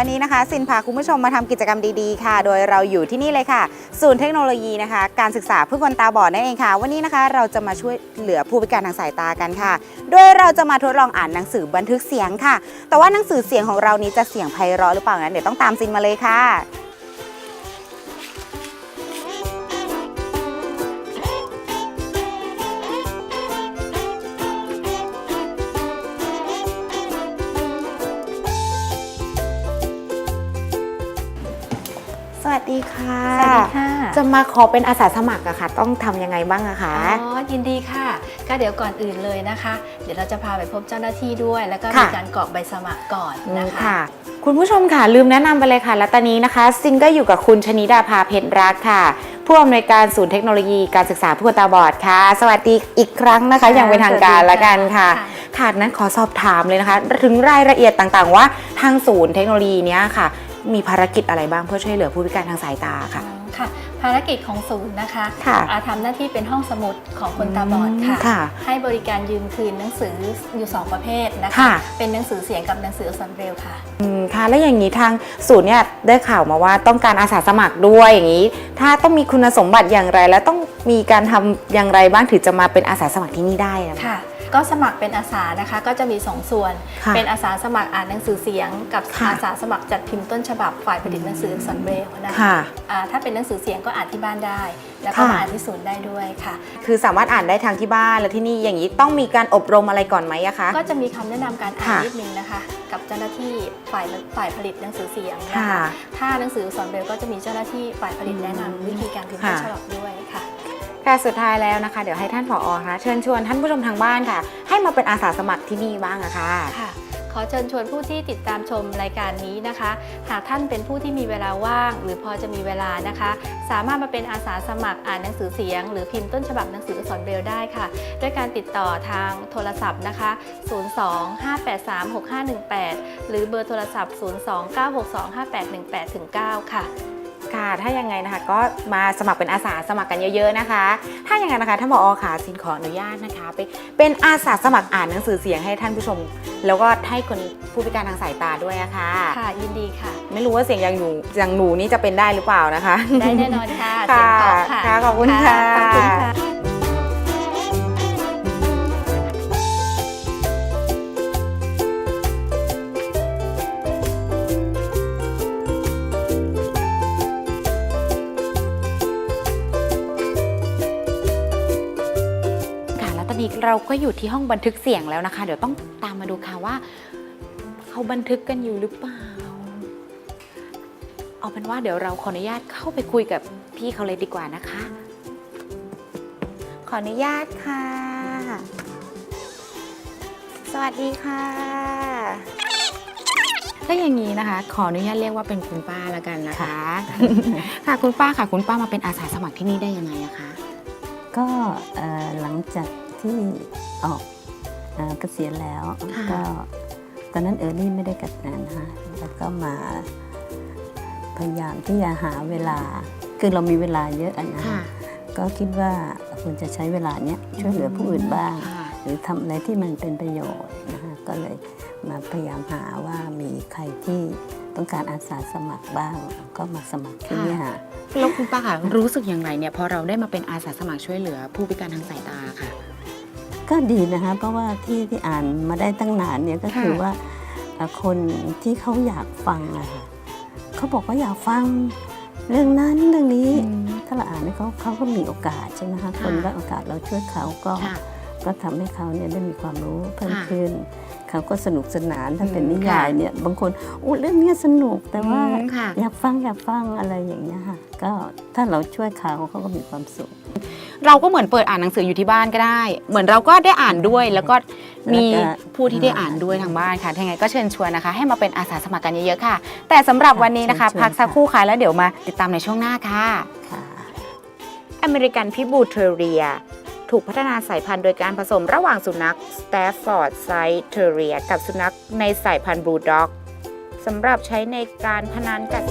วันนี้นะคะ สินพาคุณผู้ชมมาทำกิจกรรมดีๆค่ะ โดยเราอยู่ที่นี่เลยค่ะ ศูนย์เทคโนโลยีนะคะ การศึกษาเพื่อคนตาบอดนั่นเองค่ะ วันนี้นะคะเราจะมาช่วยเหลือผู้พิการทางสายตากันค่ะ โดยเราจะมาทดลองอ่านหนังสือบันทึกเสียงค่ะ แต่ว่าหนังสือเสียงของเรานี้จะเสียงไพเราะหรือเปล่านั้นเดี๋ยวต้องตามซินมาเลยค่ะ วัสดีค่ะ สวัสดีค่ะ จะมาขอเป็นอาสาสมัครอะค่ะ ต้องทำยังไงบ้างอะคะอ๋อยินดีค่ะ ก็เดี๋ยวก่อนอื่นเลยนะคะ เดี๋ยวเราจะพาไปพบเจ้าหน้าที่ด้วย แล้วก็ค่ะมีการกรอกใบสมัครก่อนนะคะค่ะคุณผู้ชมค่ะ ลืมแนะนำไปเลยค่ะ และตอนนี้นะคะ ซินก็อยู่กับคุณชนิดาภาเพชรรักค่ะผู้อำนวยการศูนย์เทคโนโลยีการศึกษาผู้คนตาบอดค่ะ สวัสดีอีกครั้งนะคะค่ะอย่างเป็นทางการสวัสดีละกันค่ะค่ะค่ะนั้นขอสอบถามเลยนะคะ ถึงรายละเอียดต่างๆ ว่าทางศูนย์เทคโนโลยีเนี้ยค่ะ มีภารกิจอะไรบ้างเพื่อช่วยเหลือผู้พิการทางสายตาค่ะอ๋อค่ะ ภารกิจของศูนย์นะคะค่ะอ่าทำหน้าที่เป็นห้องสมุดของคนตาบอดค่ะ ค่ะให้บริการยืมคืนหนังสืออยู่ 2 ประเภทนะคะ ค่ะ เป็นหนังสือเสียงกับหนังสืออักษรเบรลค่ะ อืมค่ะ แล้วอย่างนี้ทางศูนย์เนี่ยได้ข่าวมาว่าต้องการอาสาสมัครด้วยอย่างนี้ ถ้าต้องมีคุณสมบัติอย่างไร และต้องมีการทำอย่างไรบ้างถึงจะมาเป็นอาสาสมัครที่นี่ได้อะค่ะ ก็สมัครเป็นอาสานะคะ ก็จะมี2ส่วน ค่ะเป็นอาสาสมัครอ่านหนังสือเสียง กับค่ะ อาสาสมัครจัดพิมพ์ต้นฉบับฝ่ายผลิตหนังสืออักษรเบรลนะคะค่ะ อ่าถ้าเป็นหนังสือเสียงก็อ่านที่บ้านได้ แล้วก็ค่ะ มาอ่านที่ศูนย์ได้ด้วยค่ะ คือสามารถอ่านได้ทางที่บ้านและที่นี่อย่างนี้ต้องมีการอบรมอะไรก่อนไหมอะคะ ก็จะมีคำแนะนำการอ่านค่ะ นิดนึงนะคะ กับเจ้าหน้าที่ฝ่ายฝ่ายผลิตหนังสือเสียงนะค่ะคะถ้าหนังสืออักษรเบรลก็จะมีเจ้าหน้าที่ฝ่ายผลิตแนะนำวิธีการพิมพ์ต้นค่ะ ฉบับด้วยค่ะ ค่สุดท้ายแล้วนะคะ เดี๋ยวให้ท่านผอคะเชิญชวนท่านผู้ชมทางบ้านค่ะ ให้มาเป็นอาสาสมัครที่นี่บ้างอะคะค่ะขอเชิญชวนผู้ที่ติดตามชมรายการนี้นะคะ หากท่านเป็นผู้ที่มีเวลาว่าง หรือพอจะมีเวลานะคะ สามารถมาเป็นอาสาสมัครอ่านหนังสือเสียง หรือพิมพ์ต้นฉบับหนังสืออักษรเบลได้ค่ะ ด้วยการติดต่อทางโทรศัพท์นะคะ 02-583-6518 หรือเบอร์โทรศัพท์ 02-962-5818-9 ค่ะ ค่ะ ถ้ายังไงนะคะก็มาสมัครเป็นอาสาสมัครกันเยอะๆนะคะ ถ้าอย่างนั้นนะคะท่านผอค่ะซินขออนุญาตนะคะไปเป็นอาสาสมัครอ่านหนังสือเสียงให้ท่านผู้ชม แล้วก็ให้คนผู้พิการทางสายตาด้วยอะค่ะค่ะ ยินดีค่ะ ไม่รู้ว่าเสียงอย่างหนูอย่างหนูนี่จะเป็นได้หรือเปล่านะคะ ได้แน่นอนค่ะค่ะเสียงเพราะค่ะ ค่ะขอบคุณค่ะขอบคุณค่ะ นนี้เราก็อยู่ที่ห้องบันทึกเสียงแล้วนะคะ เดี๋ยวต้องตามมาดูค่ะว่าเขาบันทึกกันอยู่หรือเปล่า เอาเป็นว่าเดี๋ยวเราขออนุญาตเข้าไปคุยกับพี่เขาเลยดีกว่านะคะ ขออนุญาตค่ะ สวัสดีค่ะ ถ้าอย่างนี้นะคะ ขออนุญาตเรียกว่าเป็นคุณป้าแล้วกันนะคะ ค่ะคุณป้าค่ะคุณป้ามาเป็นอาสาสมัครที่นี่ได้ยังไงอะคะ ก็เอ่อหลังจาก ที่ออกเอ่อเกษียณแล้วค่ะก็ตอนนั้นเออรี่ไม่ได้เกษียณนะคะแล้วก็มาพยายามที่จะหาเวลา คือเรามีเวลาเยอะอะนะค่ะก็คิดว่าควรจะใช้เวลาเนี้ยช่วยเหลือผู้อื่นบ้างค่ะหรือทำอะไรที่มันเป็นประโยชน์นะคะก็เลยมาพยายามหาว่ามีใครที่ต้องการอาสาสมัครบ้าง ก็มาสมัครที่เนี่ยค่ะแล้วคุณป้าค่ะรู้สึกอย่างไรเนี่ยพอเราได้มาเป็นอาสาสมัครช่วยเหลือผู้พิการทางสายตาค่ะ ก็ดีนะคะเพราะว่าที่ที่อ่านมาได้ตั้งนานเนี่ยก็คือค่ะว่าเอ่อคนที่เขาอยากฟังอะค่ะเขาบอกว่าอยากฟังเรื่องนั้นเรื่องนี้ถ้าเราอ่านเนี่ยเขาเขาก็มีโอกาสใช่ไหมคะค่ะคนได้โอกาสเราช่วยเขาก็ค่ะก็ทำให้เขาเนี่ยได้มีความรู้เพิ่มค่ะขึ้นเขาก็สนุกสนานถ้าเป็นอืมนิยายค่ะเนี่ยบางคนอู้เรื่องเนี้ยสนุกแต่ว่าอืมค่ะอยากฟังอยากฟังอะไรอย่างเงี้ยค่ะก็ถ้าเราช่วยเขาเขาก็มีความสุข เราก็เหมือนเปิดอ่านหนังสืออยู่ที่บ้านก็ได้ เหมือนเราก็ได้อ่านด้วย แล้วก็มีแล้วก็ผู้ที่ได้อ่านด้วยทางบ้านค่ะถ้าไงก็เชิญชวนนะคะ ให้มาเป็นอาสาสมัครกันเยอะๆค่ะ แต่สำหรับวันนี้นะคะเชิญชวนพักสักครู่ค่ะแล้วเดี๋ยวมาติดตามในช่วงหน้าค่ะค่ะอเมริกันพิบูเทเรีย ถูกพัฒนาสายพันธุ์โดยการผสมระหว่างสุนัขสแตฟฟอร์ดไซเทเรีย กับสุนัขในสายพันธุ์บลูด็อกสำหรับใช้ในการพนันกัด